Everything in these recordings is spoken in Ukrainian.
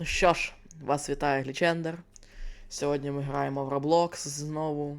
Ну що ж, вас вітає Глічендер. Сьогодні ми граємо в Roblox знову.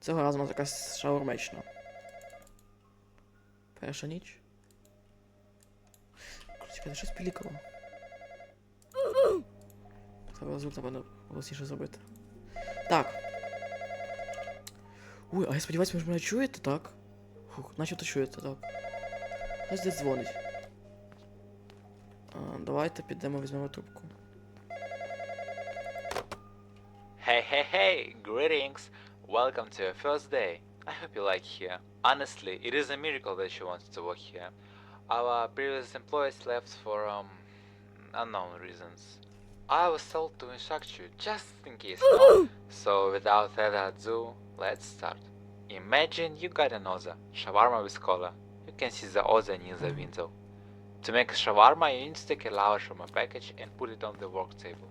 Цього разу нас якась шаурмечна. Перша ніч. Чекайте, щось пілікало. Треба звук, напевно, голосніше зробити. Так. Ой, а я сподіваюся, ви ж мене чуєте, так? Фух, начебто чуєте, так. Хтось десь дзвонить. А, давайте підемо візьмемо трубку. Hey, hey, hey! Greetings! Welcome to your first day. I hope you like here. Honestly, it is a miracle that you wanted to work here. Our previous employees left for um unknown reasons. I was told to instruct you just in case. no? so without further ado, let's start. Imagine you got an Oza, shawarma with cola. You can see the Oza near the window. To make a shawarma, you need to take a large from a package and put it on the work table.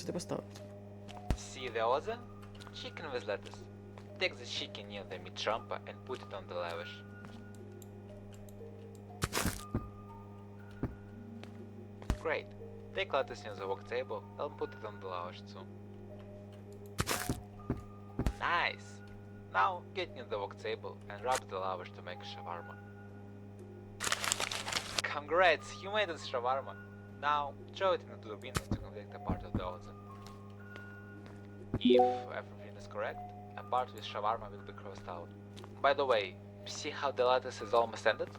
А треба сюди поставити. See the other? Chicken with lettuce. Take the chicken near the meat jumper and put it on the lavish. Great. Take lettuce near the work table and put it on the lavish too. Nice! Now get near the work table and rub the lavish to make a shawarma. Congrats, you made a shawarma. Now throw it into the window to the part of the oven. If everything is correct, a part with shawarma will be crossed out. By the way, see how the lattice is almost ended?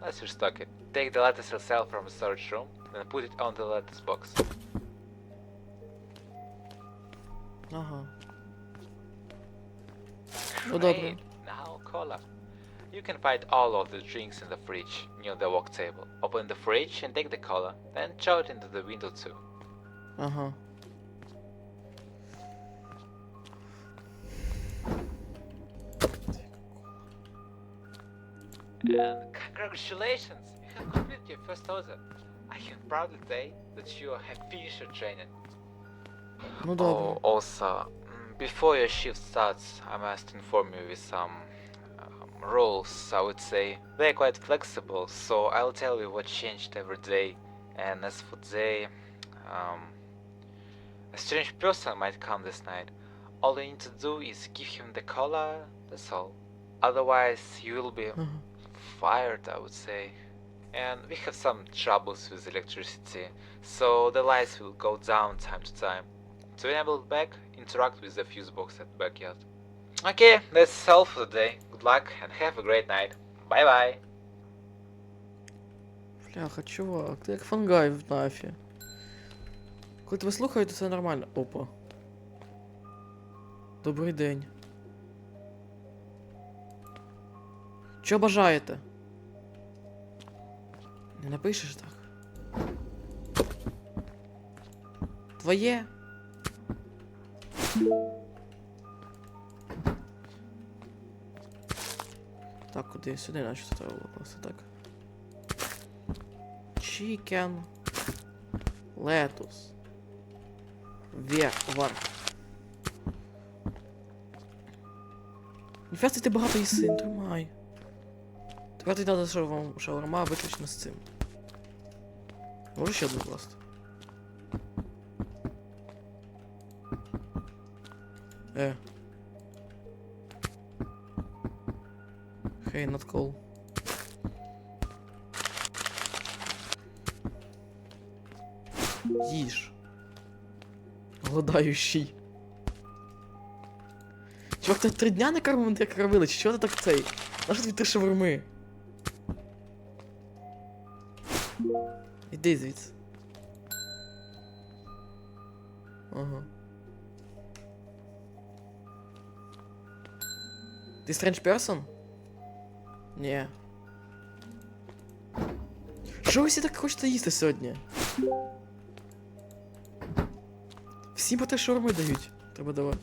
Let's restock it. Take the lattice itself from the storage room and put it on the lattice box. Uh huh. Great. Now cola. You can find all of the drinks in the fridge near the work table. Open the fridge and take the cola, then throw it into the window too. Ага. And congratulations! You have completed your first order. I can proudly say that you have finished your training. Ну Oh, добре. also, mm, before your shift starts, I must inform you with some um, rules, I would say. They're quite flexible, so I'll tell you what changed every day. And as for today, um, a strange person might come this night. All you need to do is give him the collar, that's all. Otherwise, you will be Ага. fired, I would say. And we have some troubles with electricity, so the lights will go down time to time. To enable it back, interact with the fuse box at backyard. Okay, that's all for today. Good luck and have a great night. Bye bye. Бляха, чувак, ти як фангай в нафі. Коли тебе слухають, то це нормально. Опа. Добрий день. Що бажаєте? Не напишеш так. Твоє? Так, куди? Сюди наче треба було просто так. Chicken. Lettuce. Вверх. Ніфіга ти багато їси, тримай. Тепер ти треба шаурма, шаурма виключно з цим. Можеш ще одну просто? Е. Not cool. Їж. Голодаючий. Чувак, ти три дня не кормив, як кормили, чи чого ти так цей? Нащо тобі три шаурми? Іди звідси. Ага. Ти Strange Person? Ні. Що ви всі так хочете їсти сьогодні? Всім по те шаурми дають. Треба давати.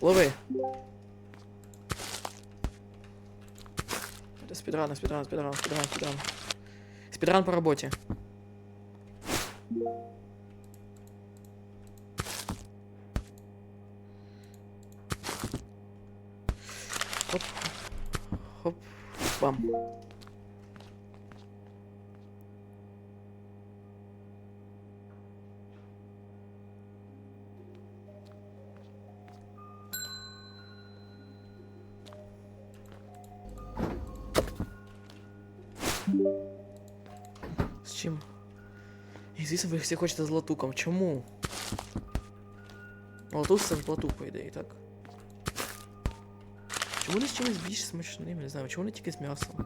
Лови. Десь під спідран, спідран, спідран, спідран, спідран. Спідран по роботі. Бам. З чим? І звісно, ви всі хочете з латуком. Чому? Латук це ж латук, по ідеї, так? Чому не з чимось більш смачним, не знаю, чому не тільки з м'ясом?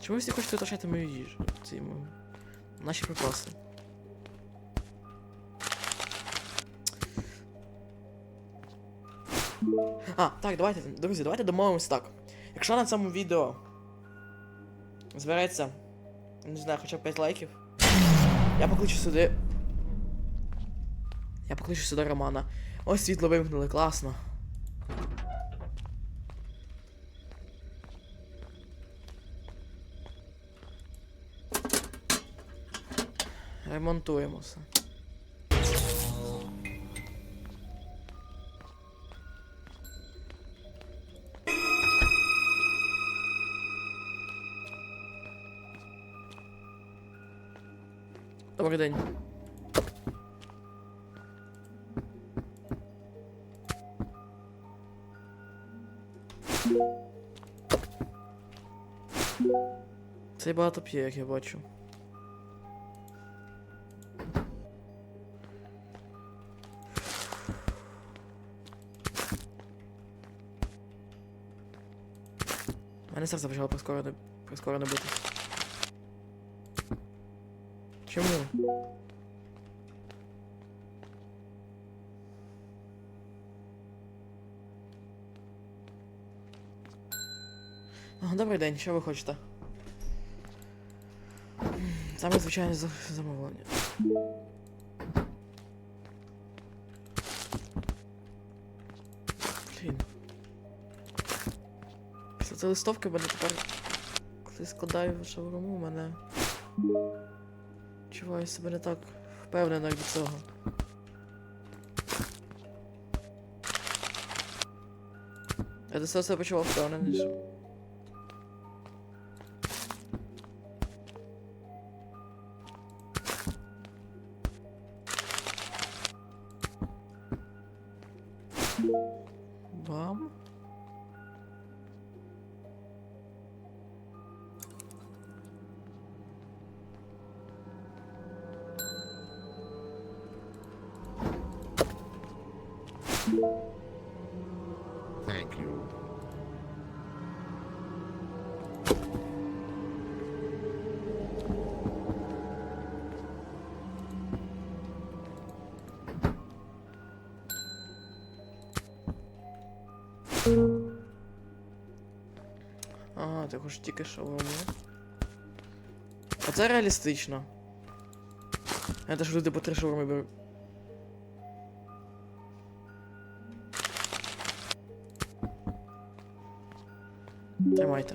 Чому всі хочете витрачати мою їжу? Ці мої... Наші припаси. А, так, давайте, друзі, давайте домовимось так. Якщо на цьому відео збереться, не знаю, хоча б 5 лайків, я покличу сюди. Я покличу сюди Романа. Ось світло вимкнули, класно. Ремонтуємо. Добрий день. Цей багато п'є, як я бачу. Мене серце почало прискорено, прискорено битись. Чому? А, Добрий день, що ви хочете? Саме звичайне замовлення. Цієї листовки в мене тепер. Коли складаю шаурму, в мене. Чуваю себе не так впевнено від цього. Я до себе почував впевненіше. Бам. Ти хочеш тільки шаурму. А це реалістично. Я теж люди по три шаурми беру. Тримайте.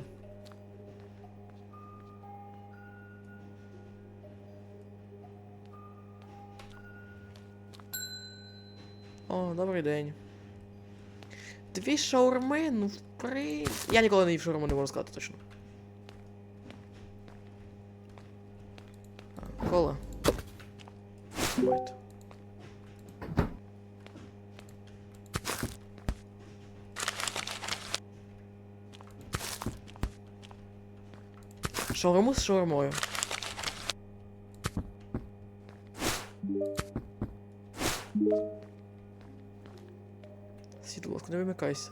О, добрий день. Дві шаурми, ну в. Я ніколи не їв шаурму, не можу сказати точно. Кола. Давайте. Шаурму з шаурмою. Світло, не вимикайся.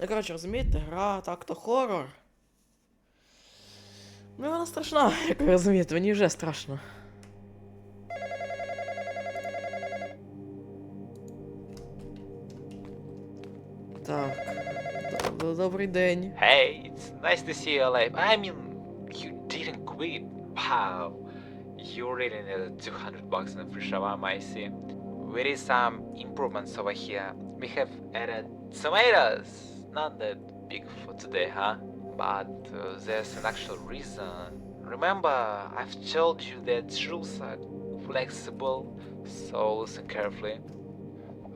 Ну, коротше, розумієте, гра так-то хоррор. Ну, вона страшна, як ви розумієте, мені вже страшно. Так. Добрий день. Hey, it's nice to see you alive. I mean, you didn't quit. Wow. You really needed 200 bucks in a free shawarma, I see. we did some improvements over here. We have added tomatoes. Not that big for today, huh? But uh, there's an actual reason. Remember, I've told you that rules are flexible, so listen carefully.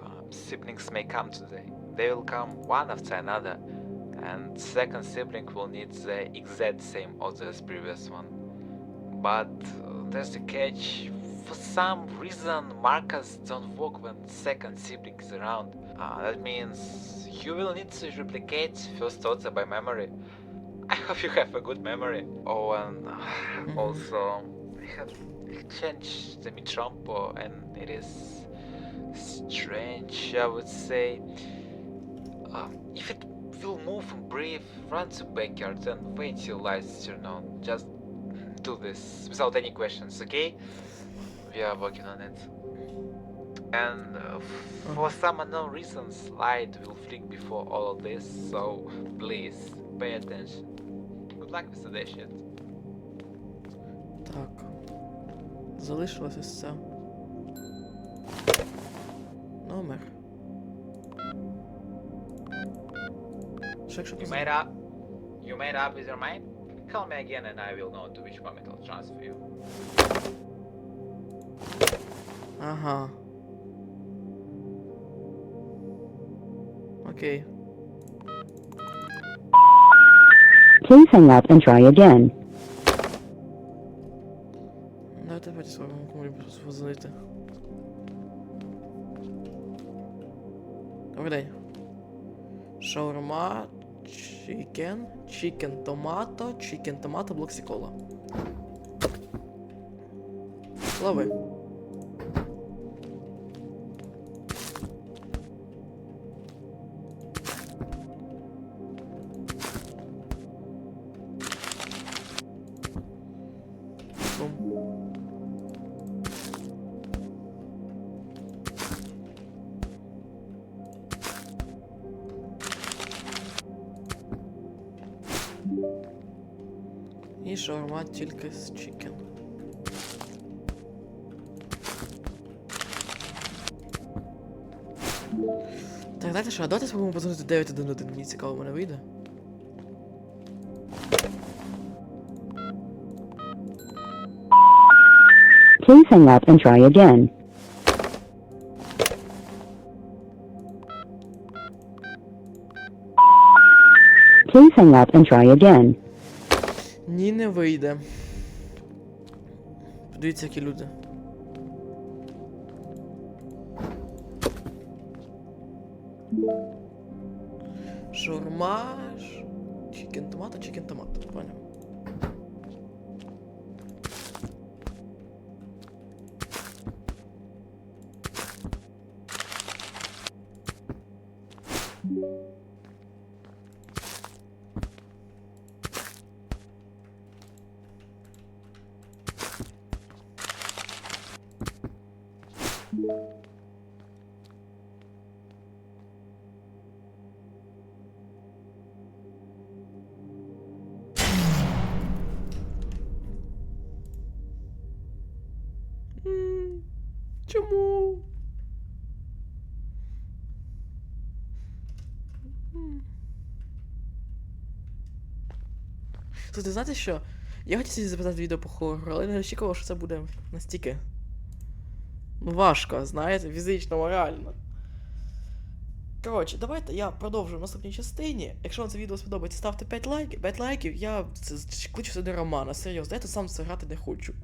Uh, siblings may come today. They will come one after another, and second sibling will need the exact same order as previous one. But uh, there's a catch. For some reason, markers don't work when second sibling is around. Uh, that means you will need to replicate first thoughts by memory. I hope you have a good memory. Oh, and uh, also, I have changed the Mitrompo, and it is strange, I would say. Um, if it will move and breathe, run to backyard and wait till lights turn on. Just do this without any questions, okay? We are working on it And uh, f- for some unknown reasons, light will flick before all of this, so please pay attention. Good luck with that shit. Так. Залишилось ось це. Номер. Що якщо You поза- made up? You made up with your mind? Call me again and I will know to which moment I'll transfer you. Ага. Окей. Please hang up and try again. Давайте давайте спробуємо комусь позвонити. Добрий день. Шаурма, чікен, чікен томато, чікен томато, блоксікола. Лови. І шаурма тільки з чікен. Так, знаєте що, а давайте спробуємо позвонити 911, мені цікаво, в мене вийде. Please hang up and try again. Please hang up and try again. Ні, не вийде. Подивіться, які люди. Шаурма, ш- чікен томато, чікен томато, понял. М, Чому? Слухайте, знаєте що? Я хотів собі записати відео по хорору, але не очікував, що це буде настільки. Важко, знаєте, фізично, морально. Коротше, давайте я продовжу в наступній частині. Якщо вам це відео сподобається, ставте 5 лайків. 5 лайків, я кличу сюди Романа, серйозно, я тут сам це грати не хочу.